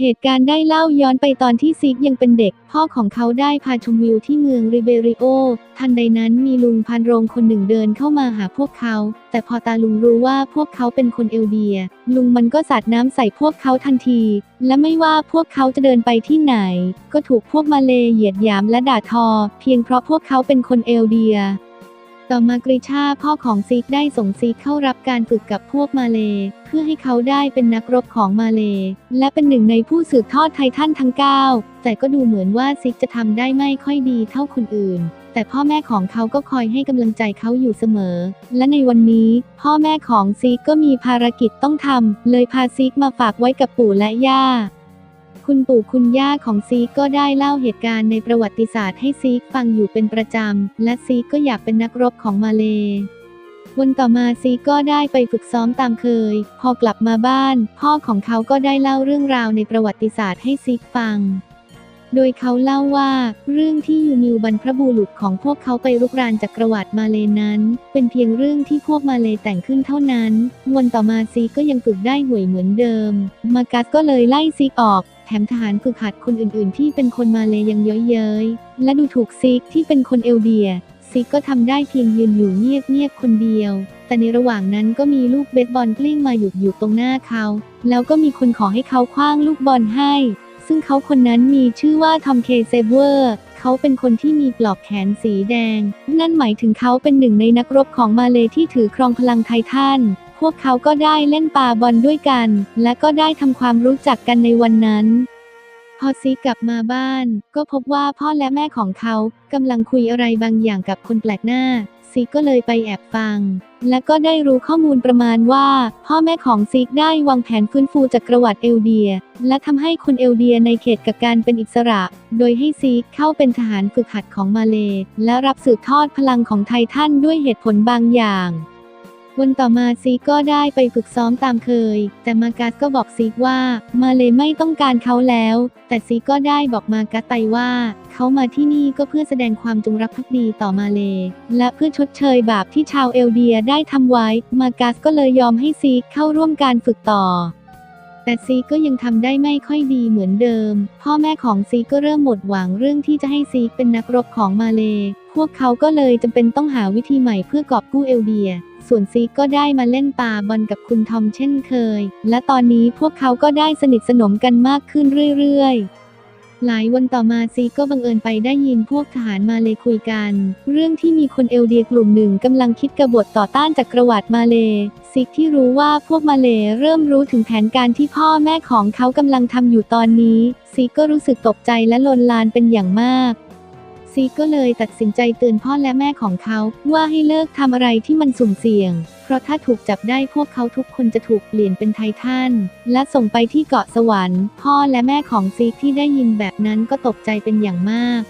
เหตุการณ์ได้เล่าย้อนไปตอนที่ซิกยังเป็นเด็ก พ่อของเขาได้พาชมวิวที่เมืองริเบริโอ ทันใดนั้นมีลุงพันโรงคนหนึ่งเดินเข้ามาหาพวกเขา แต่พอตาลุงรู้ว่าพวกเขาเป็นคนเอลเดีย ลุงมันก็สาดน้ำใส่พวกเขาทันที และไม่ว่าพวกเขาจะเดินไปที่ไหน ก็ถูกพวกมาเลเหยียดหยามและด่าทอ เพียงเพราะพวกเขาเป็นคนเอลเดีย ต่อมากริชาพ่อของซิกได้ส่งซิกเข้ารับการฝึกกับพวกมาเล เพื่อให้เขาได้เป็นนักรบของมาเล และเป็นหนึ่งในผู้สืบทอดไททันทั้ง 9 แต่ก็ดูเหมือนว่าซิกจะทำได้ไม่ค่อยดีเท่าคนอื่น แต่พ่อแม่ของเขาก็คอยให้กำลังใจเขาอยู่เสมอ และในวันนี้ พ่อแม่ของซิกก็มีภารกิจต้องทำเลยพาซิกมาฝากไว้กับปู่และย่า คุณปู่คุณย่าของซีก็ได้เล่าเหตุการณ์ในประวัติศาสตร์ให้ซีกฟังอยู่เป็นประจำ และซีกก็อยากเป็นนักรบของมาเลวันต่อมาซีก็ได้ไปฝึกซ้อมตามเคย พอกลับมาบ้าน พ่อของเขาก็ได้เล่าเรื่องราวในประวัติศาสตร์ให้ซีกฟัง โดยเขาเล่าว่า เรื่องที่ยูนิวบรรพบุรุษของพวกเขาไปรุกรานจักรวรรดิมาเลนั้น เป็นเพียงเรื่องที่พวกมาเลแต่งขึ้นเท่านั้น วันต่อมาซีก็ยังฝึกได้ห่วยเหมือนเดิม มากัสก็เลยไล่ซีกออก ถมทหารฝึกหัดคนอื่นๆ ที่เป็นคนมาเลยังเย้ยเย้ยและดูถูกซิกที่เป็นคนเอลเดีย ซิกก็ทำได้เพียงยืนอยู่เงียบๆคนเดียว แต่ในระหว่างนั้นก็มีลูกเบสบอลกลิ้งมาหยุดอยู่ตรงหน้าเขา แล้วก็มีคนขอให้เขาคว้างลูกบอลให้ ซึ่งเขาคนนั้นมีชื่อว่าทอมเคเซเวอร์เขาเป็นคนที่มีปลอกแขนสีแดง นั่นหมายถึงเขาเป็นหนึ่งในนักรบของมาเลที่ถือครองพลังไททัน พวกเขาก็ได้เล่นปาบอลด้วยกัน และก็ได้ทำความรู้จักกันในวันนั้น พอซีกลับมาบ้าน ก็พบว่าพ่อและแม่ของเขากำลังคุยอะไรบางอย่างกับคนแปลกหน้า ซีก็เลยไปแอบฟัง และก็ได้รู้ข้อมูลประมาณว่า พ่อแม่ของซีกได้วางแผนฟื้นฟูจักรวรรดิเอลเดีย และทำให้คนเอลเดียในเขตกักการเป็นอิสระ โดยให้ซีกเข้าเป็นทหารฝึกหัดของมาเล และรับสืบทอดพลังของไททันด้วยเหตุผลบางอย่าง วันต่อมาซีก็ได้ไปฝึกซ้อมตามเคย แต่มากัสก็บอกซีว่า มาเลไม่ต้องการเขาแล้ว แต่ซีก็ได้บอกมากัสไปว่า เขามาที่นี่ก็เพื่อแสดงความจงรักภักดีต่อมาเล และเพื่อชดเชยบาปที่ชาวเอลเดียได้ทำไว้ มากัสก็เลยยอมให้ซีเข้าร่วมการฝึกต่อแต่ซีก็ยังทำได้ไม่ค่อยดีเหมือนเดิม พ่อแม่ของซีก็เริ่มหมดหวังเรื่องที่จะให้ซีเป็นนักรบของมาเล พวกเขาก็เลยจำเป็นต้องหาวิธีใหม่เพื่อกอบกู้เอลเดีย ส่วนซีก็ได้มาเล่นปาบอลกับคุณทอมเช่นเคย และตอนนี้พวกเขาก็ได้สนิทสนมกันมากขึ้นเรื่อยๆหลายวันต่อมาซีก็บังเอิญไปได้ยินพวกทหารมาเลยคุยกัน เรื่องที่มีคนเอลเดียกลุ่มหนึ่งกำลังคิดกบฏต่อต้านจักรวรรดิมาเลซิกที่รู้ว่าพวกมาเลเริ่มรู้ถึงแผนการที่พ่อแม่ของเขากำลังทำอยู่ตอนนี้ซิกก็รู้สึกตกใจและลนลานเป็นอย่างมาก ซีก็เลยตัดสินใจเตือนพ่อและแม่ของเขา ว่าให้เลิกทำอะไรที่มันสุ่มเสี่ยง เพราะถ้าถูกจับได้พวกเขาทุกคนจะถูกเปลี่ยนเป็นไททันและส่งไปที่เกาะสวรรค์ พ่อและแม่ของซีที่ได้ยินแบบนั้นก็ตกใจเป็นอย่างมาก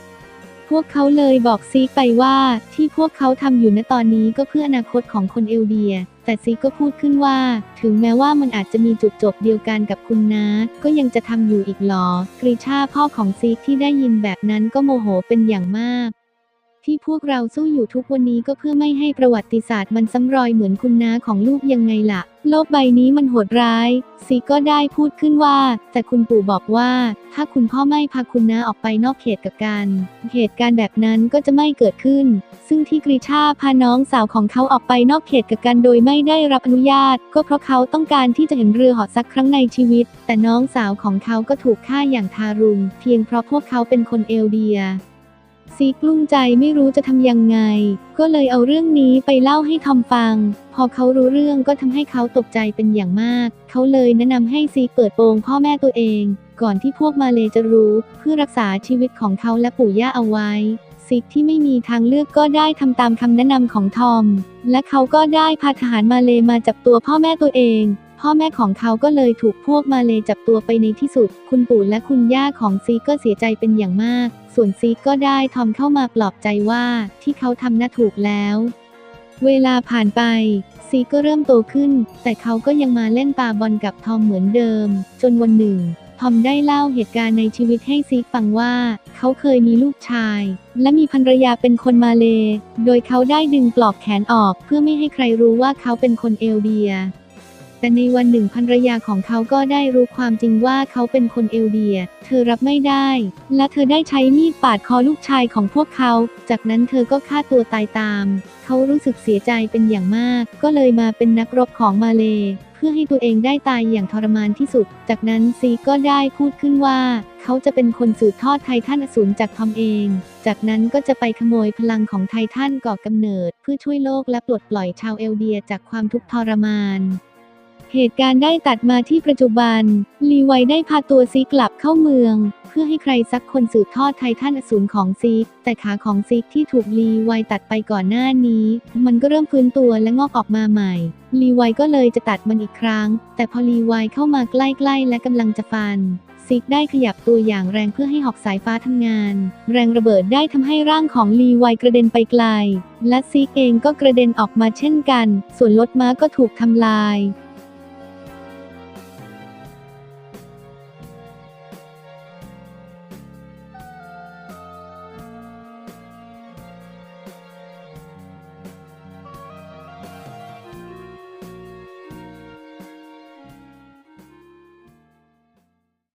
พวกเขาเลยบอกซีไปว่าที่พวกเขาทำอยู่ณตอนนี้ก็เพื่ออนาคตของคนเอลเดีย แต่ซีก็พูดขึ้นว่า ถึงแม้ว่ามันอาจจะมีจุดจบเดียวกันกับคุณนะ ก็ยังจะทำอยู่อีกหรอ กรีชาพ่อของซีที่ได้ยินแบบนั้นก็โมโหเป็นอย่างมาก ที่พวกเราสู้อยู่ทุกวันนี้ก็เพื่อไม่ให้ประวัติศาสตร์มันซ้ำรอยเหมือนคุณน้าของลูกยังไงล่ะ โลกใบนี้มันโหดร้าย ซีก็ได้พูดขึ้นว่า แต่คุณปู่บอกว่า ถ้าคุณพ่อไม่พาคุณน้าออกไปนอกเขตกับกันเหตุการณ์แบบนั้นก็จะไม่เกิดขึ้น ซึ่งที่กรีชาพาน้องสาวของเขาออกไปนอกเขตกับกันโดยไม่ได้รับอนุญาต ก็เพราะเขาต้องการที่จะเห็นเรือหาะสักครั้งในชีวิต แต่น้องสาวของเขาก็ถูกฆ่าอย่างทารุณเพียงเพราะพวกเขาเป็นคนเอลเดีย ซีกลุ้มใจไม่รู้จะทำยังไง ก็เลยเอาเรื่องนี้ไปเล่าให้ทอมฟัง พอเขารู้เรื่องก็ทำให้เขาตกใจเป็นอย่างมาก เขาเลยแนะนำให้ซีเปิดโปงพ่อแม่ตัวเอง ก่อนที่พวกมาเลจะรู้เพื่อรักษาชีวิตของเขาและปู่ย่าเอาไว้ซิกที่ไม่มีทางเลือกก็ได้ทำตามคำแนะนำของทอม และเขาก็ได้พาทหารมาเลมาจับตัวพ่อแม่ตัวเอง พ่อแม่ของเขาก็เลยถูกพวกมาเลจับตัวไปในที่สุด คุณปู่และคุณย่าของซีก็เสียใจเป็นอย่างมาก ส่วนซีก็ได้ทอมเข้ามาปลอบใจว่าที่เขาทำน่าถูกแล้ว เวลาผ่านไป ซีก็เริ่มโตขึ้น แต่เขาก็ยังมาเล่นปาบอลกับทอมเหมือนเดิม จนวันหนึ่งทอมได้เล่าเหตุการณ์ในชีวิตให้ซีฟังว่า เขาเคยมีลูกชาย และมีภรรยาเป็นคนมาเล โดยเขาได้ดึงปลอกแขนออกเพื่อไม่ให้ใครรู้ว่าเขาเป็นคนเอลเดีย แต่ในวันหนึ่งภรรยาของเขาก็ได้รู้ความจริงว่าเขาเป็นคนเอลเดีย เธอรับไม่ได้ และเธอได้ใช้มีดปาดคอลูกชายของพวกเขา จากนั้นเธอก็ฆ่าตัวตายตาม เขารู้สึกเสียใจเป็นอย่างมาก ก็เลยมาเป็นนักรบของมาเลเพื่อให้ตัวเองได้ตายอย่างทรมานที่สุด จากนั้นซีก็ได้พูดขึ้นว่า เขาจะเป็นคนสืบทอดไททันอสูรจากทอมเอง จากนั้นก็จะไปขโมยพลังของไททันก่อกำเนิด เพื่อช่วยโลกและปลดปล่อยชาวเอลเดียจากความทุกข์ทรมาน เหตุการณ์ได้ตัดมาที่ปัจจุบัน ลีไวได้พาตัวซีกลับเข้าเมือง เพื่อให้ใครสักคนสืบทอดไททันอสูรของซีก แต่ขาของซีกที่ถูกลีไวตัดไปก่อนหน้านี้ มันก็เริ่มฟื้นตัวและงอกออกมาใหม่ ลีไวก็เลยจะตัดมันอีกครั้ง แต่พอลีไวเข้ามาใกล้ๆ และกำลังจะฟันซิกได้ขยับตัวอย่างแรงเพื่อให้หอกสายฟ้าทำงาน แรงระเบิดได้ทำให้ร่างของลีไวกระเด็นไปไกล และซิกเองก็กระเด็นออกมาเช่นกัน ส่วนรถม้าก็ถูกทำลาย